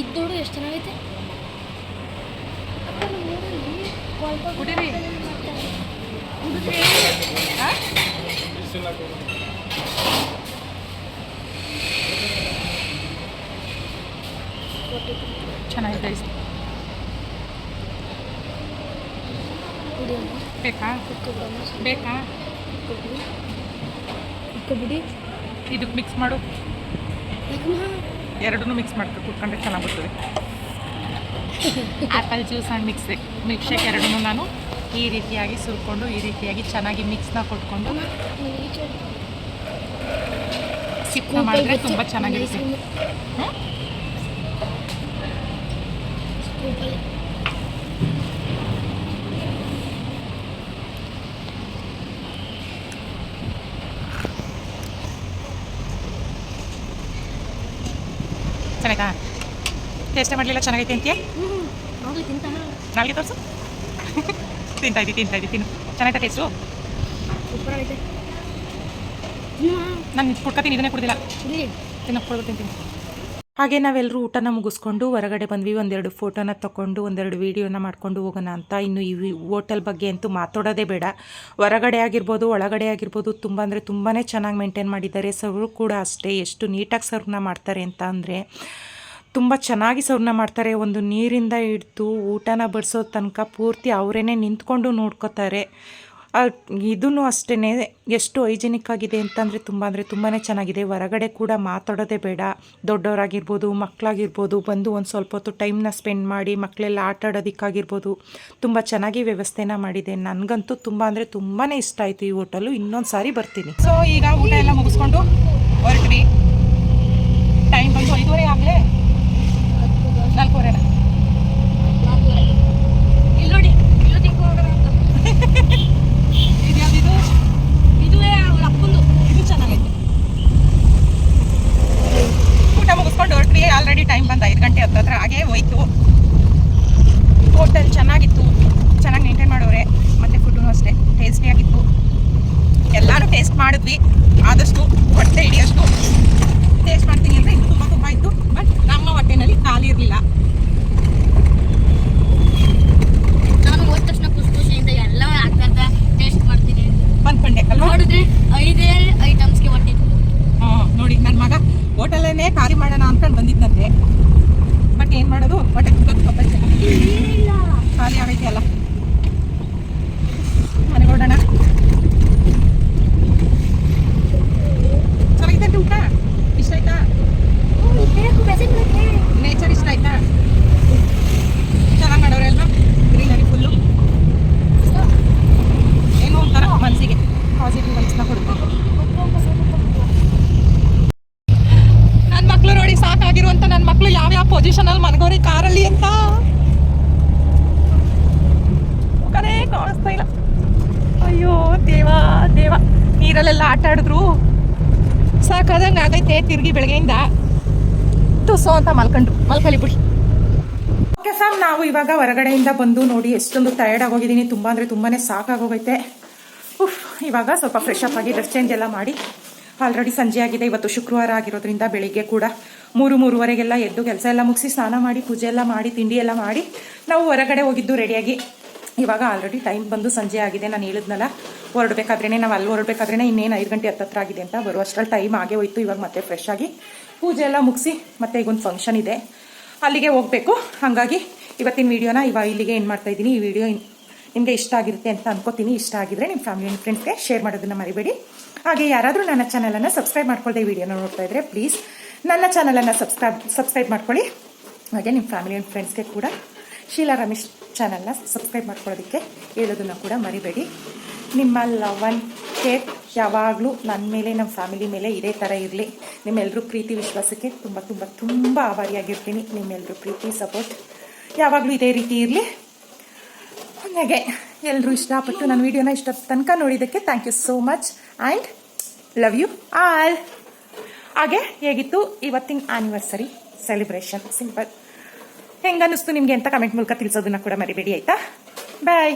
ಇದು ನೋಡು ಎಷ್ಟು ಚೆನ್ನಾಗೈತೆ. ಚೆನ್ನಾಗಿದೆ. ಬೇಕಾ? ಬೇಕಾ? ಇಕ್ಕೊಬಿಡಿ ಇದಕ್ಕೆ ಮಿಕ್ಸ್ ಮಾಡು. ಎರಡನ್ನೂ ಮಿಕ್ಸ್ ಮಾಡ್ಕೊ ಕುತ್ಕೊಂಡ್ರೆ ಚೆನ್ನಾಗಿ ಬರ್ತದೆ apple juice and mix milk shake ಎರಡನ್ನೂ ನಾನು ಈ ರೀತಿಯಾಗಿ ಸುರ್ಕೊಂಡು ಈ ರೀತಿಯಾಗಿ ಚೆನ್ನಾಗಿ ಮಿಕ್ಸ್ನ ಕೊಟ್ಕೊಂಡು ಸಿಪ್ನ ಮಾಡಿದ್ರೆ ತುಂಬ ಚೆನ್ನಾಗಿರುತ್ತೆ. ಹ್ಮ್? ಟೇಸ್ಟ್ ಮಾಡಲಿಲ್ಲ ಚೆನ್ನಾಗೈತೆ ಅಂತೀಯ? ನಾಳೆಗೆ ತೋರಿಸು. <laughs> ತಿಂತಾ ಇದ್ದೀವಿ ತಿಂತಾ ಇದ್ದೀವಿ ತಿನ್ನು. ಚೆನ್ನಾಗೈತೆ ಟೇಸ್ಟು ನಾನು ಕುಡ್ಕೊತೀನಿ ಇದನ್ನೇ ಕುಡ್ದಿಲ್ಲ. ಇಲ್ಲಿ ಕೊಡ್ಬಿಡ್ತೀನಿ ತಿನ್ನು ಹಾಗೆ ನಾವೆಲ್ಲರೂ ಊಟನ ಮುಗಿಸ್ಕೊಂಡು ಹೊರಗಡೆ ಬಂದ್ವಿ. ಒಂದೆರಡು ಫೋಟೋನ ತಗೊಂಡು ಒಂದೆರಡು ವೀಡಿಯೋನ ಮಾಡ್ಕೊಂಡು ಹೋಗೋಣ ಅಂತ. ಇನ್ನು ಈ ಹೋಟೆಲ್ ಬಗ್ಗೆ ಅಂತೂ ಮಾತಾಡೋದೇ ಬೇಡ. ಹೊರಗಡೆ ಆಗಿರ್ಬೋದು, ಒಳಗಡೆ ಆಗಿರ್ಬೋದು, ತುಂಬ ಅಂದರೆ ತುಂಬಾ ಚೆನ್ನಾಗಿ ಮೇಂಟೈನ್ ಮಾಡಿದ್ದಾರೆ. ಸರ್ವ್ ಕೂಡ ಅಷ್ಟೇ. ಎಷ್ಟು ನೀಟಾಗಿ ಸರ್ವ್ನ ಮಾಡ್ತಾರೆ ಅಂತ ಅಂದರೆ ತುಂಬ ಚೆನ್ನಾಗಿ ಸರ್ವ್ನ ಮಾಡ್ತಾರೆ. ಒಂದು ನೀರಿಂದ ಹಿಡಿದು ಊಟನ ಬಡಿಸೋ ತನಕ ಪೂರ್ತಿ ಅವರೇ ನಿಂತ್ಕೊಂಡು ನೋಡ್ಕೋತಾರೆ. ಇದೂ ಅಷ್ಟೇ ಎಷ್ಟು ಹೈಜಿನಿಕ್ ಆಗಿದೆ ಅಂತಂದರೆ ತುಂಬ ಅಂದರೆ ತುಂಬಾ ಚೆನ್ನಾಗಿದೆ. ಹೊರಗಡೆ ಕೂಡ ಮಾತಾಡೋದೇ ಬೇಡ. ದೊಡ್ಡವರಾಗಿರ್ಬೋದು ಮಕ್ಕಳಾಗಿರ್ಬೋದು ಬಂದು ಒಂದು ಸ್ವಲ್ಪ ಹೊತ್ತು ಟೈಮ್ನ ಸ್ಪೆಂಡ್ ಮಾಡಿ ಮಕ್ಕಳೆಲ್ಲ ಆಟ ಆಡೋದಕ್ಕಾಗಿರ್ಬೋದು, ತುಂಬ ಚೆನ್ನಾಗಿ ವ್ಯವಸ್ಥೆನ ಮಾಡಿದೆ. ನನಗಂತೂ ತುಂಬ ಅಂದರೆ ತುಂಬಾ ಇಷ್ಟ ಆಯಿತು ಈ ಹೋಟೆಲು. ಇನ್ನೊಂದು ಸಾರಿ ಬರ್ತೀನಿ. ಸೊ ಈಗ ಊಟ ಎಲ್ಲ ಮುಗಿಸ್ಕೊಂಡು ಹೊರಟ್ವಿ. ಟೈಮ್ ಬಂದು ಐದುವರೆ ಆಗಲೇ. ನಾಲ್ಕೂವರೆನ ಇಲ್ಲಿ ನೋಡಿ ಇಲ್ಲೂ ತಿಂಕ್ ಹೋಗೋಣ ಅಂತ ಇದು ಯಾವ್ದಿದು ಇದುವೇ ಅವ್ರ ಅಪ್ಪಂದು ಇದು ಚೆನ್ನಾಗೈತೆ ಊಟ ಮುಗಿಸ್ಕೊಂಡು ಹೊರಟ್ವಿ. ಆಲ್ರೆಡಿ ಟೈಮ್ ಬಂದು ಐದು ಗಂಟೆ ಹತ್ತತ್ರ ಹಾಗೆ ಹೋಯ್ತು. ಹೋಟೆಲ್ ಚೆನ್ನಾಗಿತ್ತು. ಚೆನ್ನಾಗಿ ಮೇಂಟೈನ್ ಮಾಡೋರೆ. ಮತ್ತು ಫುಡ್ಡು ಅಷ್ಟೇ. ಟೇಸ್ಟಿಯಾಗಿತ್ತು ಎಲ್ಲರೂ ಟೇಸ್ಟ್ ಮಾಡಿದ್ವಿ. ಆದಷ್ಟು ಹೊಟ್ಟೆ ಹಿಡಿಯೋಷ್ಟು. ಟೇಸ್ಟ್ ಮಾಡ್ತೀನಿ ಅಂದರೆ ಇದು ತುಂಬ ತುಂಬ ಇತ್ತು ಬಟ್ ನಮ್ಮ ಹೊಟ್ಟೆನಲ್ಲಿ ಖಾಲಿ ಇರಲಿಲ್ಲ ನಾನು ಹೋದ ತಕ್ಷಣ ಖುಷಿ ಖುಷಿಯಿಂದ ಎಲ್ಲ ಆಗ್ತದ ಟೇಸ್ಟ್ ಮಾಡ್ತೀನಿ ಬಂದ್ಕೊಂಡೆ ಅಲ್ವಾ ನೋಡಿದ್ರೆ ಐದೇ ಐಟಮ್ಸ್ಗೆ ಹೊಟ್ಟೆ ಹಾಂ ನೋಡಿ ನನ್ನ ಮಗ ಹೋಟೆಲನ್ನೇ ಖಾಲಿ ಮಾಡೋಣ ಅನ್ಕೊಂಡು ಬಂದಿದ್ದಂತೆ ಬಟ್ ಏನು ಮಾಡೋದು ಹೊಟ್ಟೆ ತುಂಬ ಖಾಲಿ ಆಗೈತೆ ಅಲ್ಲ ಮನೆಗೆ ಹೊರಡೋಣ ಚೆನ್ನಾಗಿದೆ ಊಟ ಇಷ್ಟ ಆಯ್ತಾ ನೇಚರ್ ಇಷ್ಟ ಆಯ್ತಾ ಚೆನ್ನಾಗಿ ಮಾಡೋರೆ ಅಲ್ವಾ ಗ್ರೀನರಿ ಫುಲ್ಲು ಏನೋ ಒಂಥರ ಮನಸ್ಸಿಗೆ ಪಾಸಿಟಿವ್ ವೈಬ್ಸ್ನ ಕೊಡುತ್ತೆ ನನ್ನ ಮಕ್ಳು ನೋಡಿ ಸಾಕಾಗಿರುವಂತ ನನ್ನ ಮಕ್ಳು ಯಾವ್ಯಾವ ಪೊಸಿಷನಲ್ಲಿ ಮನ್ಗೋರಿ ಕಾರಲ್ಲಿ ಅಂತ. ಮುಖನೇ ಕಾಣಿಸ್ತಾ ಇಲ್ಲ. ಅಯ್ಯೋ, ದೇವ ದೇವ. ನೀರಲ್ಲೆಲ್ಲ ಆಟ ಆಡಿದ್ರು. ಸಾಕಾದಂಗೆ ಆಗೈತೆ ತಿರುಗಿ ಬೆಳಗ್ಗೆಯಿಂದ. ತುಸೋ ಅಂತ ಮಲ್ಕೊಂಡ್ರು. ಮಲ್ಕಲಿ ಬಿಡಿ. ಓಕೆ ಸರ್, ನಾವು ಇವಾಗ ಹೊರಗಡೆಯಿಂದ ಬಂದು ನೋಡಿ ಎಷ್ಟೊಂದು ಟಯರ್ಡ್ ಆಗೋಗಿದ್ದೀನಿ. ತುಂಬ ಅಂದರೆ ತುಂಬಾ ಸಾಕಾಗೋಗೈತೆ. ಉಫ್, ಇವಾಗ ಸ್ವಲ್ಪ ಫ್ರೆಶ್ ಅಪ್ ಆಗಿ ಡ್ರೆಸ್ ಚೇಂಜ್ ಎಲ್ಲ ಮಾಡಿ. ಆಲ್ರೆಡಿ ಸಂಜೆ ಆಗಿದೆ. ಇವತ್ತು ಶುಕ್ರವಾರ ಆಗಿರೋದ್ರಿಂದ ಬೆಳಿಗ್ಗೆ ಕೂಡ ಮೂರು ಮೂರುವರೆಗೆಲ್ಲ ಎದ್ದು ಕೆಲಸ ಎಲ್ಲ ಮುಗಿಸಿ ಸ್ನಾನ ಮಾಡಿ, ಪೂಜೆ ಎಲ್ಲ ಮಾಡಿ, ತಿಂಡಿ ಎಲ್ಲ ಮಾಡಿ, ನಾವು ಹೊರಗಡೆ ಹೋಗಿದ್ದು ರೆಡಿಯಾಗಿ. ಇವಾಗ ಆಲ್ರೆಡಿ ಟೈಮ್ ಬಂದು ಸಂಜೆ ಆಗಿದೆ, ನಾನು ಹೇಳಿದ್ನಲ್ಲ ಹೊರಡ್ಬೇಕಾದ್ರೇ ನಾವು ಅಲ್ಲಿ ಹೊರಡ್ಬೇಕಾದ್ರೇ ಇನ್ನೇನು ಐದು ಗಂಟೆ ಹತ್ತತ್ರ ಆಗಿದೆ ಅಂತ ಬರುವಷ್ಟರಲ್ಲಿ ಟೈಮ್ ಆಗೇ ಹೋಯ್ತು, ಇವಾಗ ಮತ್ತೆ ಫ್ರೆಶ್ ಆಗಿ. ಪೂಜೆ ಎಲ್ಲ ಮುಗಿಸಿ ಮತ್ತೆ ಈಗೊಂದು ಫಂಕ್ಷನ್ ಇದೆ. ಅಲ್ಲಿಗೆ ಹೋಗಬೇಕು. ಹಾಗಾಗಿ ಇವತ್ತಿನ ವಿಡಿಯೋನ ಇವಾಗ ಇಲ್ಲಿಗೆ ಏನು ಮಾಡ್ತಾ ಇದ್ದೀನಿ. ಈ ವಿಡಿಯೋ ನಿಮಗೆ ಇಷ್ಟ ಆಗಿರುತ್ತೆ ಅಂತ ಅನ್ಕೋತೀನಿ. ಇಷ್ಟ ಆಗಿದ್ರೆ ನಿಮ್ಮ ಫ್ಯಾಮಿಲಿ ಆ್ಯಂಡ್ ಫ್ರೆಂಡ್ಸ್ಗೆ ಶೇರ್ ಮಾಡೋದನ್ನ ಮರಿಬೇಡಿ. ಹಾಗೆ ಯಾರಾದರೂ ನನ್ನ ಚಾನಲನ್ನು ಸಬ್ಸ್ಕ್ರೈಬ್ ಮಾಡ್ಕೊಳ್ದೆ ವಿಡಿಯೋನ ನೋಡ್ತಾ ಇದ್ರೆ ಪ್ಲೀಸ್ ನನ್ನ ಚಾನಲನ್ನು ಸಬ್ಸ್ಕ್ರೈಬ್ ಸಬ್ಸ್ಕ್ರೈಬ್ ಮಾಡ್ಕೊಳ್ಳಿ. ಹಾಗೆ ನಿಮ್ಮ ಫ್ಯಾಮಿಲಿ ಆ್ಯಂಡ್ ಫ್ರೆಂಡ್ಸ್ಗೆ ಕೂಡ. ಶೀಲಾ ರಮೇಶ್ ಚಾನಲ್ನ ಸಬ್ಸ್ಕ್ರೈಬ್ ಮಾಡ್ಕೊಳ್ಳೋದಕ್ಕೆ ಹೇಳೋದನ್ನು ಕೂಡ ಮರಿಬೇಡಿ. ನಿಮ್ಮ ಲವ್ ಆ್ಯಂಡ್ ಕೇರ್ ಯಾವಾಗಲೂ ನನ್ನ ಮೇಲೆ, ನಮ್ಮ ಫ್ಯಾಮಿಲಿ ಮೇಲೆ ಇದೇ ಥರ ಇರಲಿ. ನಿಮ್ಮೆಲ್ಲರೂ ಪ್ರೀತಿ, ವಿಶ್ವಾಸಕ್ಕೆ ತುಂಬ ತುಂಬ ತುಂಬ ಆಭಾರಿಯಾಗಿರ್ತೀನಿ. ನಿಮ್ಮೆಲ್ಲರೂ ಪ್ರೀತಿ, ಸಪೋರ್ಟ್ ಯಾವಾಗಲೂ ಇದೇ ರೀತಿ ಇರಲಿ. ಹಾಗೆ ಎಲ್ಲರೂ ಇಷ್ಟಪಟ್ಟು ನನ್ನ ವಿಡಿಯೋನ ಇಷ್ಟ ತನಕ ನೋಡಿದ್ದಕ್ಕೆ thank you so much and love you all ಹಾಗೆ ಹೇಗಿತ್ತು ಇವತ್ತಿನ ಆನಿವರ್ಸರಿ ಸೆಲೆಬ್ರೇಷನ್ ಸಿಂಪಲ್ ಹೆಂಗನ್ನಿಸ್ತು ನಿಮಗೆ ಅಂತ ಕಮೆಂಟ್ ಮೂಲಕ ತಿಳಿಸೋದನ್ನ ಕೂಡ ಮರಿಬೇಡಿ, ಆಯಿತಾ? ಬಾಯ್